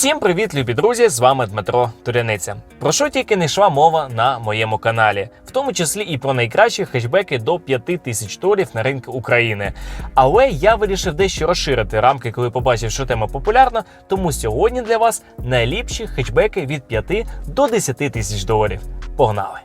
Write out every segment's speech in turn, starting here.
Всім привіт, любі друзі! З вами Дмитро Туряниця. Про що тільки не йшла мова на моєму каналі, в тому числі і про найкращі хешбеки до 5 тисяч доларів на ринку України. Але я вирішив дещо розширити рамки, коли побачив, що тема популярна. Тому сьогодні для вас найліпші хешбеки від 5 до 10 тисяч доларів. Погнали!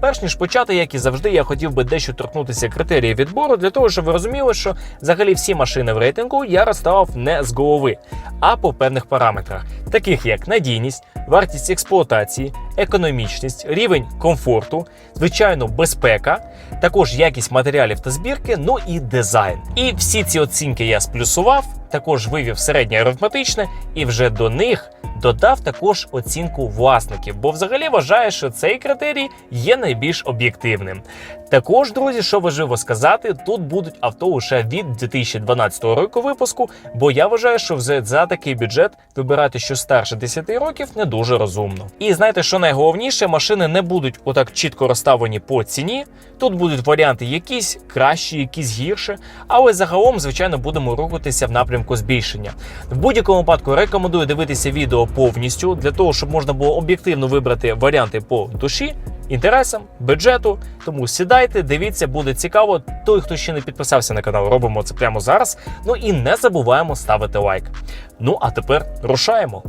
Перш ніж почати, як і завжди, я хотів би дещо торкнутися критерії відбору для того, щоб ви розуміли, що взагалі всі машини в рейтингу я розставив не з голови, а по певних параметрах, таких як надійність, вартість експлуатації, економічність, рівень комфорту, звичайно, безпека, також якість матеріалів та збірки, ну і дизайн. І всі ці оцінки я сплюсував, також вивів середнє арифметичне, і вже до них додав також оцінку власників, бо взагалі вважає, що цей критерій є найбільш об'єктивним. Також, друзі, що важливо сказати, тут будуть авто лише від 2012 року випуску, бо я вважаю, що за такий бюджет вибирати що старше 10 років не дуже розумно. І знаєте, що найголовніше, машини не будуть отак чітко розставлені по ціні. Тут будуть варіанти якісь кращі, якісь гірше, але загалом, звичайно, будемо рухатися в напрямку збільшення. В будь-якому випадку рекомендую дивитися відео повністю для того, щоб можна було об'єктивно вибрати варіанти по душі. Інтересам, бюджету, тому сідайте, дивіться, буде цікаво. Той, хто ще не підписався на канал, робимо це прямо зараз. Ну і не забуваємо ставити лайк. Ну а тепер рушаємо.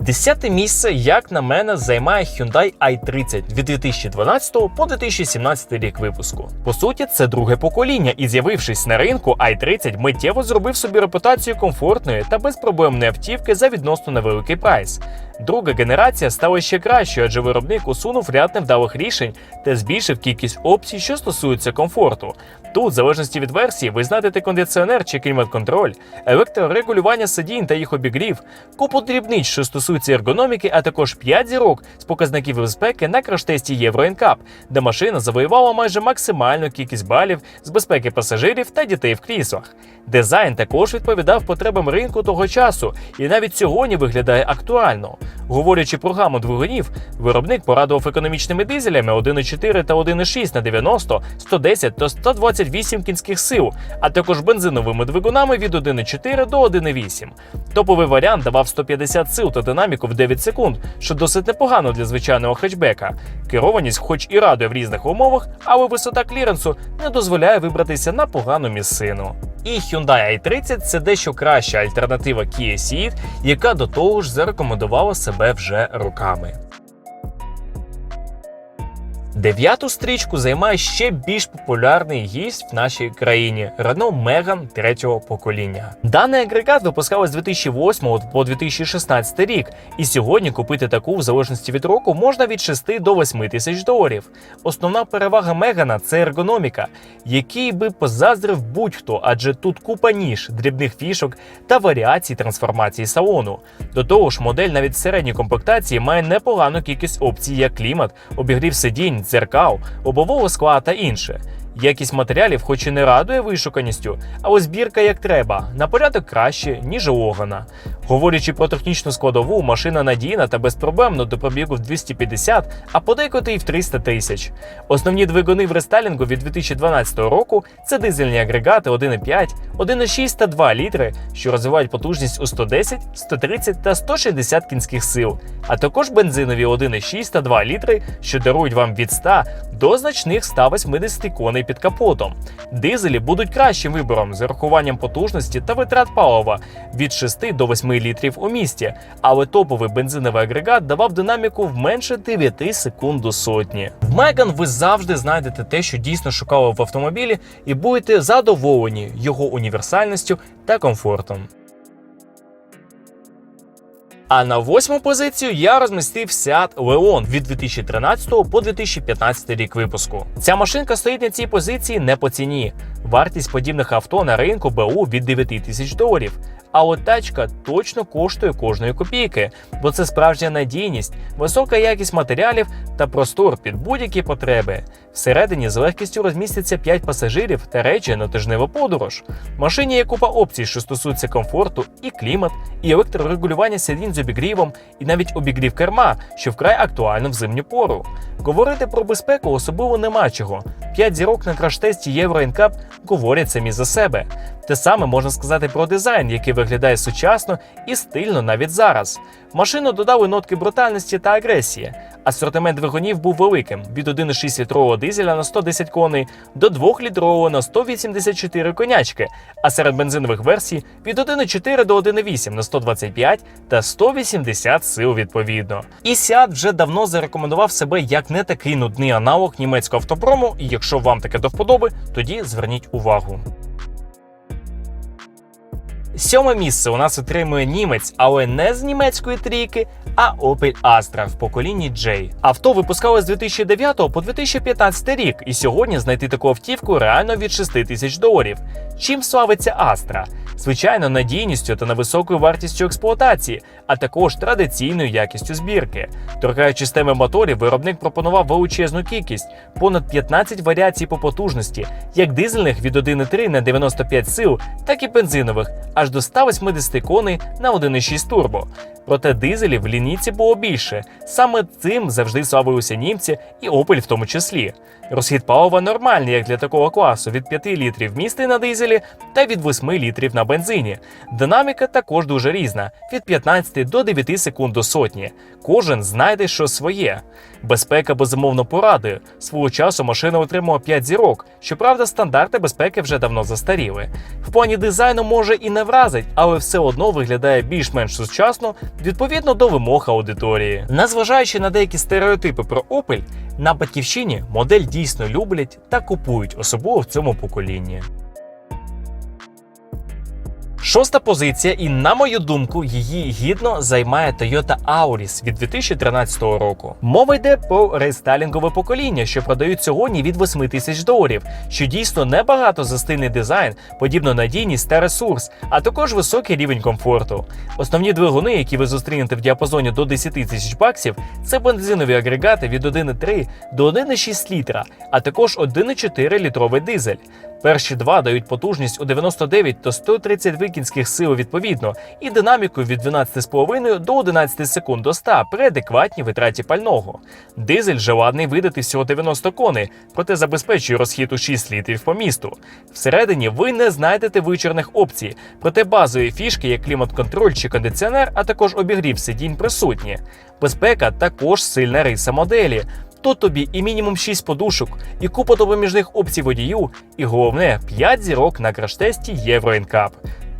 Десяте місце, як на мене, займає Hyundai i30 від 2012 по 2017 рік випуску. По суті, це друге покоління, і з'явившись на ринку, i30 миттєво зробив собі репутацію комфортної та безпроблемної автівки за відносно невеликий прайс. Друга генерація стала ще кращою, адже виробник усунув ряд невдалих рішень та збільшив кількість опцій, що стосуються комфорту. Тут, в залежності від версії, ви знайдете кондиціонер чи клімат-контроль, електрорегулювання сидінь та їх обігрів, купу дрібниць, що стосуються ергономіки, а також 5 зірок з показників безпеки на краш-тесті Євро NCAP, де машина завоювала майже максимальну кількість балів з безпеки пасажирів та дітей в кріслах. Дизайн також відповідав потребам ринку того часу і навіть сьогодні виглядає актуально. Говорячи про гаму двигунів, виробник порадував економічними дизелями 1,4 та 1,6 на 90, 110 та 128 кінських сил, а також бензиновими двигунами від 1,4 до 1,8. Топовий варіант давав 150 сил та динаміку в 9 секунд, що досить непогано для звичайного хетчбека. Керованість, хоч і радує в різних умовах, але висота кліренсу не дозволяє вибратися на погану місцину. І Hyundai i30 це дещо краща альтернатива Kia Ceed, яка до того ж зарекомендувала себе вже роками. Дев'яту стрічку займає ще більш популярний гість в нашій країні Renault Megane третього покоління. Даний агрегат випускали з 2008 по 2016 рік, і сьогодні купити таку в залежності від року можна від 6 до 8 тисяч доларів. Основна перевага Мегана це ергономіка, який би позаздрив будь-хто, адже тут купа ніж, дрібних фішок та варіацій трансформації салону. До того ж, модель навіть в середній комплектації має непогану кількість опцій, як клімат, обігрів сидінь, дзеркал, обового скла та інше. Якість матеріалів, хоч і не радує вишуканістю, але збірка як треба, на порядок краще, ніж у Логана. Говорячи про технічну складову, машина надійна та безпроблемно до пробігу в 250, а подекуди і в 300 тисяч. Основні двигуни в рестайлінгу від 2012 року це дизельні агрегати 1,5, 1,6 та 2 літри, що розвивають потужність у 110, 130 та 160 кінських сил, а також бензинові 1,6 та 2 літри, що дарують вам від 100 до значних 180 коней під капотом. Дизелі будуть кращим вибором з урахуванням потужності та витрат палива від 6 до 8 літрів у місті, але топовий бензиновий агрегат давав динаміку в менше 9 секунд до сотні. В Меган ви завжди знайдете те, що дійсно шукали в автомобілі, і будете задоволені його універсальністю та комфортом. А на восьму позицію я розмістив Seat Leon від 2013 по 2015 рік випуску. Ця машинка стоїть на цій позиції не по ціні. Вартість подібних авто на ринку БУ від 9 тисяч доларів. А от тачка точно коштує кожної копійки, бо це справжня надійність, висока якість матеріалів та простор під будь-які потреби. Всередині з легкістю розміститься 5 пасажирів та речі на тижневу подорож. Машині є купа опцій, що стосуються комфорту, і клімат, і електрорегулювання сидінь з обігрівом, і навіть обігрів керма, що вкрай актуально в зимню пору. Говорити про безпеку особливо нема чого. 5 зірок на краш-тесті Євро NCAP говорять самі за себе. Те саме можна сказати про дизайн, який виглядає сучасно і стильно навіть зараз. Машину додали нотки брутальності та агресії. Асортимент двигунів був великим від 1,6 літрового дизеля на 110 коней до 2-літрового на 184 конячки, а серед бензинових версій від 1,4 до 1,8 на 125 та 180 сил відповідно. І Seat вже давно зарекомендував себе як не такий нудний аналог німецького автопрому, і якщо вам таке до вподоби, тоді зверніть увагу. Сьоме місце у нас отримує німець, але не з німецької трійки, а Opel Astra в поколінні J. Авто випускалось з 2009 по 2015 рік, і сьогодні знайти таку автівку реально від 6 тисяч доларів. Чим славиться Astra? Звичайно, надійністю та невисокою вартістю експлуатації, а також традиційною якістю збірки. Торкаючи системи моторів, виробник пропонував величезну кількість понад 15 варіацій по потужності, як дизельних від 1,3 на 95 сил, так і бензинових аж до 180 коней на 1,6 турбо. Проте дизелів в лінійці було більше. Саме цим завжди славилися німці і Opel в тому числі. Розхід палива нормальний, як для такого класу, від 5 літрів місти на дизелі та від 8 літрів на бензині. Динаміка також дуже різна: від 15 до 9 секунд до сотні. Кожен знайде що своє. Безпека безумовно порадує. Свого часу машина отримала 5 зірок. Щоправда, стандарти безпеки вже давно застаріли. В плані дизайну може і не вразить, але все одно виглядає більш-менш сучасно відповідно до вимог аудиторії. Незважаючи на деякі стереотипи про Opel, на батьківщині модель дійсно люблять та купують, особливо в цьому поколінні. Шоста позиція, і на мою думку, її гідно займає Toyota Auris від 2013 року. Мова йде про рестайлінгове покоління, що продають сьогодні від 8 тисяч доларів, що дійсно небагато за стильний дизайн, подібну надійність та ресурс, а також високий рівень комфорту. Основні двигуни, які ви зустрінете в діапазоні до 10 тисяч баксів, це бензинові агрегати від 1,3 до 1,6 літра, а також 1,4 літровий дизель. Перші два дають потужність у 99 та 132 кінських сил відповідно, і динаміку від 12,5 до 11 секунд до 100 при адекватній витраті пального. Дизель же ладний видати всього 90 коней, проте забезпечує розхід у 6 літрів по місту. Всередині ви не знайдете вичорних опцій, проте базові фішки, як клімат-контроль чи кондиціонер, а також обігрів сидінь присутні. Безпека також сильна риса моделі. Тут тобі і мінімум 6 подушок, і купа допоміжних опцій водію, і головне 5 зірок на краш-тесті Євро NCAP.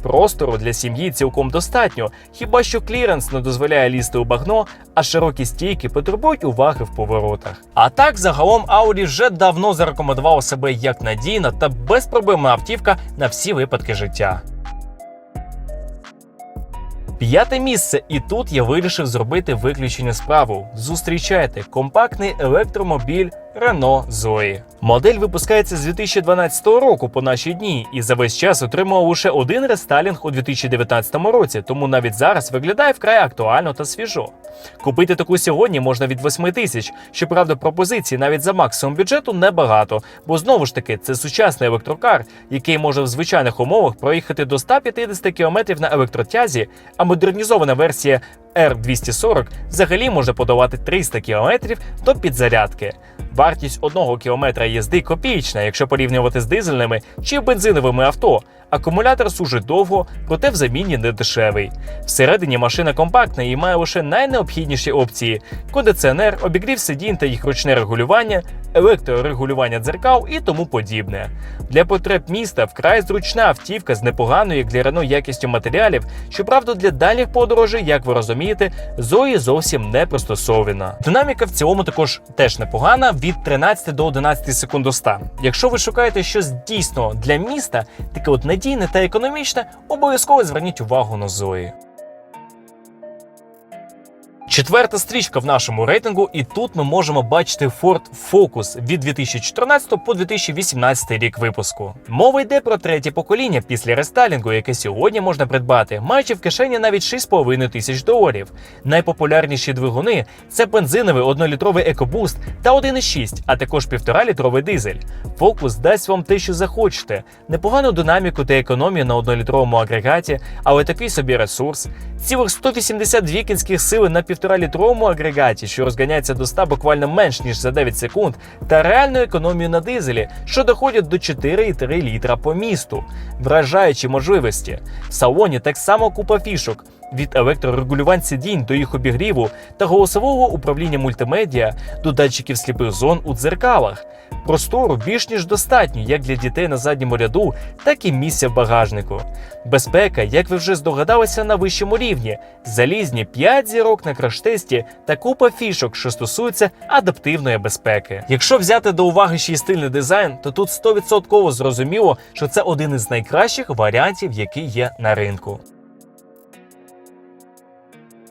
Простору для сім'ї цілком достатньо, хіба що кліренс не дозволяє лізти у багно, а широкі стійки потребують уваги в поворотах. А так, загалом Audi вже давно зарекомендував себе як надійна та безпроблемна автівка на всі випадки життя. П'яте місце, і тут я вирішив зробити виключення справу. Зустрічайте компактний електромобіль Renault Zoe. Модель випускається з 2012 року по наші дні, і за весь час отримала лише один рестайлінг у 2019 році, тому навіть зараз виглядає вкрай актуально та свіжо. Купити таку сьогодні можна від 8 тисяч. Щоправда, пропозицій навіть за максимум бюджету небагато, бо знову ж таки це сучасний електрокар, який може в звичайних умовах проїхати до 150 км на електротязі, а модернізована версія R240 взагалі може подавати 300 км до підзарядки. Вартість одного кілометра їзди копієчна, якщо порівнювати з дизельними чи бензиновими авто. Акумулятор служить довго, проте в заміні не дешевий. Всередині машина компактна і має лише найнеобхідніші опції: кондиціонер, обігрів сидінь та їх ручне регулювання, електрорегулювання дзеркал і тому подібне. Для потреб міста вкрай зручна автівка з непоганою як для Рено якістю матеріалів. Щоправда, для дальніх подорожей, як ви розумієте, Зої зовсім не пристосована. Динаміка в цілому також теж непогана від 13 до 11 секунд до 100. Якщо ви шукаєте щось дійсно для міста, таке от надійне та економічне, обов'язково зверніть увагу на Зої. Четверта стрічка в нашому рейтингу, і тут ми можемо бачити Ford Focus від 2014 по 2018 рік випуску. Мова йде про третє покоління після рестайлінгу, яке сьогодні можна придбати, маючи в кишені навіть 6,5 тисяч доларів. Найпопулярніші двигуни це бензиновий 1-літровий EcoBoost та 1,6, а також 1,5-літровий дизель. Focus дасть вам те, що захочете: непогану динаміку та економію на 1-літровому агрегаті, але такий собі ресурс, цілих 182 кінських сили на 1,5 півтора-літровому агрегаті, що розганяється до 100 буквально менш ніж за 9 секунд, та реальну економію на дизелі, що доходять до 4,3 літра по місту, вражаючі можливості. В салоні так само купа фішок. Від електрорегулювань сидінь до їх обігріву та голосового управління мультимедіа до датчиків сліпих зон у дзеркалах. Простору більш ніж достатньо як для дітей на задньому ряду, так і місця в багажнику. Безпека, як ви вже здогадалися, на вищому рівні. Залізні 5 зірок на краш-тесті та купа фішок, що стосуються адаптивної безпеки. Якщо взяти до уваги ще й стильний дизайн, то тут 100% зрозуміло, що це один із найкращих варіантів, які є на ринку.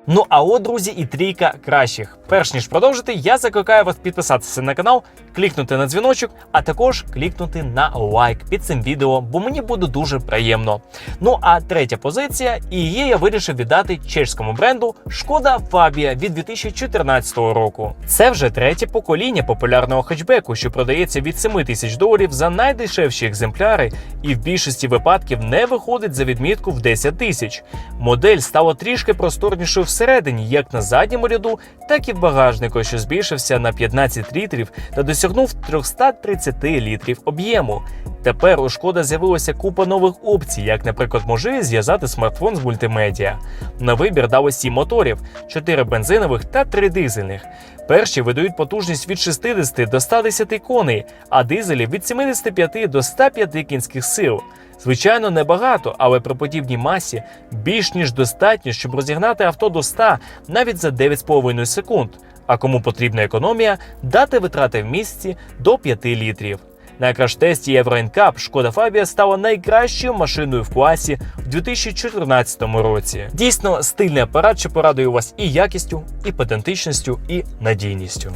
Ну а от, друзі, і трійка кращих. Перш ніж продовжити, я закликаю вас підписатися на канал, клікнути на дзвіночок, а також клікнути на лайк під цим відео, бо мені буде дуже приємно. Ну а третя позиція, і її я вирішив віддати чеському бренду Шкода Фабія від 2014 року. Це вже третє покоління популярного хетчбеку, що продається від 7 тисяч доларів за найдешевші екземпляри, і в більшості випадків не виходить за відмітку в 10 тисяч. Модель стала трішки просторнішою всередині, як на задньому ряду, так і в багажнику, що збільшився на 15 літрів та досягнув 330 літрів об'єму. Тепер у шкода з'явилася купа нових опцій, як, наприклад, можливість зв'язати смартфон з мультимедіа. На вибір дало 7 моторів, 4 бензинових та 3 дизельних. Перші видають потужність від 60 до 110 коней, а дизелі від 75 до 105 кінських сил. Звичайно, небагато, але при подібній масі більш ніж достатньо, щоб розігнати авто до 100 навіть за 9,5 секунд. А кому потрібна економія, дати витрати в місці до 5 літрів. На краш-тесті NCAP шкода Фабія стала найкращою машиною в класі в 2014 році. Дійсно, стильний апарат, що порадує вас і якістю, і патентичністю, і надійністю.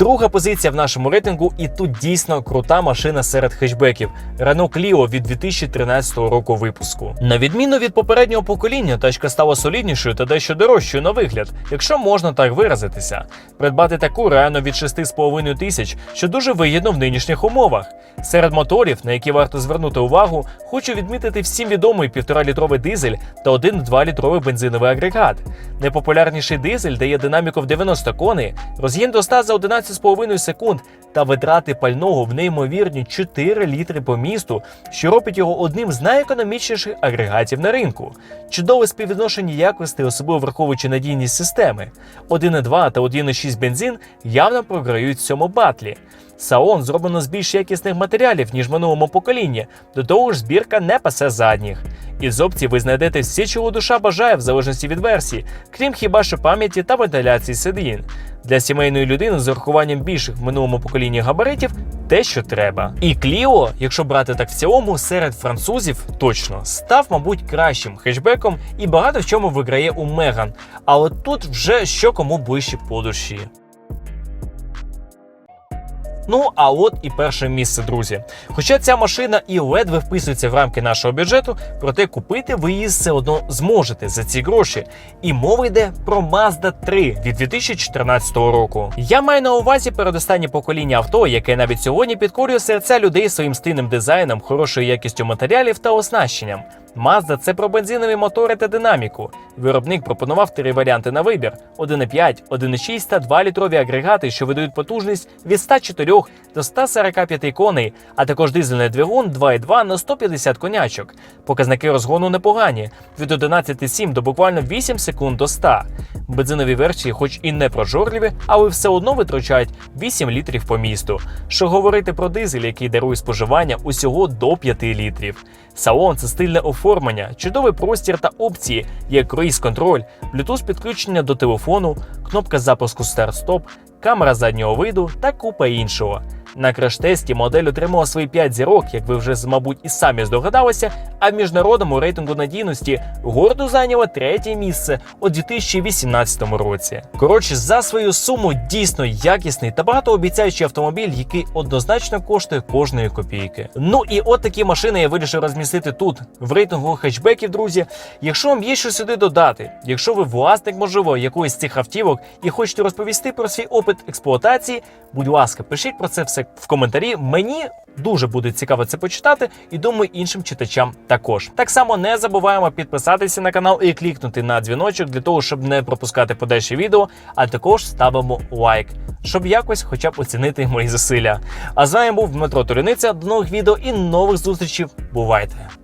Друга позиція в нашому рейтингу, і тут дійсно крута машина серед хетчбеків Renault Clio від 2013 року випуску. На відміну від попереднього покоління, тачка стала соліднішою та дещо дорожчою на вигляд, якщо можна так виразитися. Придбати таку реально від 6,5 тисяч, що дуже вигідно в нинішніх умовах. Серед моторів, на які варто звернути увагу, хочу відмітити всім відомий 1,5-літровий дизель та 1,2-літровий бензиновий агрегат. Найпопулярніший дизель дає динаміку в 90 коней, розгін до 100 за 11,5 секунд та витрати пального в неймовірні 4 літри по місту, що робить його одним з найекономічніших агрегатів на ринку. Чудове співвідношення якостей, особливо враховуючи надійність системи. 1,2 та 1,6 бензин явно програють в цьому батлі. Салон зроблено з більш якісних матеріалів, ніж в минулому поколінні. До того ж, збірка не пасе задніх. Із опцій ви знайдете всі, чого душа бажає, в залежності від версії, крім хіба що пам'яті та вентиляції сидінь. Для сімейної людини з урахуванням більших в минулому поколінні габаритів те, що треба. І Кліо, якщо брати так в цілому, серед французів точно став, мабуть, кращим хетчбеком і багато в чому виграє у Меган. Але тут вже що кому ближче по душі. Ну а от і перше місце, друзі. Хоча ця машина і ледве вписується в рамки нашого бюджету, проте купити ви її все одно зможете за ці гроші. І мова йде про Mazda 3 від 2014 року. Я маю на увазі передостаннє покоління авто, яке навіть сьогодні підкорює серця людей своїм стильним дизайном, хорошою якістю матеріалів та оснащенням. Mazda – це про бензинові мотори та динаміку. Виробник пропонував три варіанти на вибір: 1,5, 1,6 та 2-літрові агрегати, що видають потужність від 104 до 145 коней, а також дизельний двигун 2,2 на 150 конячок. Показники розгону непогані від 11,7 до буквально 8 секунд до 100. Бензинові версії, хоч і не прожорливі, але все одно витрачають 8 літрів по місту. Що говорити про дизель, який дарує споживання усього до 5 літрів. Салон це стильне оформлення, чудовий простір та опції, як круїз-контроль, Bluetooth підключення до телефону, кнопка запуску старт-стоп, камера заднього виду та купа іншого. На краш-тесті модель отримала свої 5 зірок, як ви вже, мабуть, і самі здогадалися, а в міжнародному рейтингу надійності гордо зайняла третє місце у 2018 році. Коротше, за свою суму дійсно якісний та багатообіцяючий автомобіль, який однозначно коштує кожної копійки. Ну і от такі машини я вирішив розмістити тут, в рейтингу хетчбеків, друзі. Якщо вам є що сюди додати, якщо ви власник, можливо, якоїсь з цих автівок і хочете розповісти про свій опит експлуатації, будь ласка, пишіть про це все це в коментарі. Мені дуже буде цікаво це почитати, і думаю, іншим читачам також. Так само не забуваємо підписатися на канал і клікнути на дзвіночок для того, щоб не пропускати подальші відео, а також ставимо лайк, щоб якось хоча б оцінити мої зусилля. А з вами був Дмитро Туриниця. До нових відео і нових зустрічей. Бувайте!